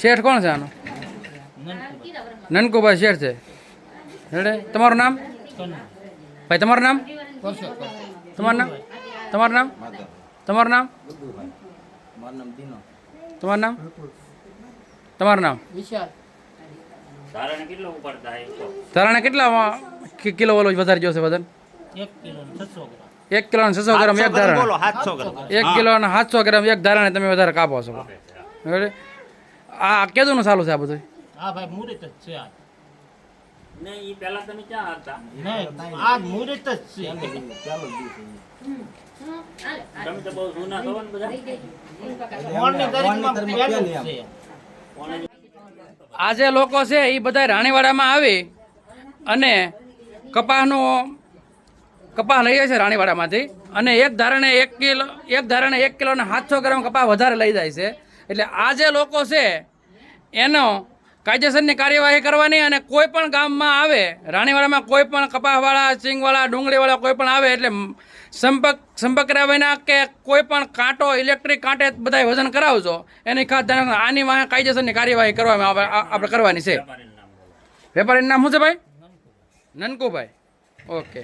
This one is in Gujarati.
શેઠ કોણ છે આનો? નનકુભાઈ શેઠ છે. હેડે તમારું નામ? ભાઈ તમારું નામ? તમારું નામ? તમારું નામ? તમારું નામ? તમારું નામ? તમારું નામ? તારાને કેટલો ઉપાડતા હે તો? ધારાણે કેટલા કિલો ઓલો વધારે જોશે વજન? એક કિલો છસો ગ્રામ. એક કિલો ને છસો ગ્રામ એક ધારણ. એક કિલો અને સાતસો ગ્રામ એક ધારણે તમે વધારે કાપો છો. હેડે આ કેદુનું ચાલુ છે આ બધું? હા ભાઈ મુહૂર્ત જ છે આ. ને એ પહેલા તમે ક્યાં હતા નહીં આ મુહૂર્ત જ છે. તમે તો બહુ જૂના છો ને બધા? મોણની દરેકમાં પહેલું જ છે. આ જે લોકો છે એ બધા રાણીવાડામાં આવે અને કપાસનો કપાસ જાય છે રાણીવાડામાંથી. અને એક ધારણે એક કિલો એક ધારણે એક કિલો ને સાતસો ગ્રામ કપાસ વધારે લઈ જાય છે. એટલે આ જે લોકો છે એનો કાયદેસરની કાર્યવાહી કરવાની અને કોઈ પણ ગામમાં આવે રાણીવાડામાં કોઈ પણ કપાસવાળા સિંગવાળા ડુંગળીવાળા કોઈ પણ આવે એટલે સંપર્ક સંપર્ક કર્યા વિના કે કોઈ પણ કાંટો ઇલેક્ટ્રિક કાંટે બધાય વજન કરાવજો એની ખાસ ધ્યાન આની વાહે કાયદેસરની કાર્યવાહી કરવામાં આવે આપણે કરવાની છે. વેપારીનું નામ શું છે ભાઈ? નનકુભાઈ. ઓકે.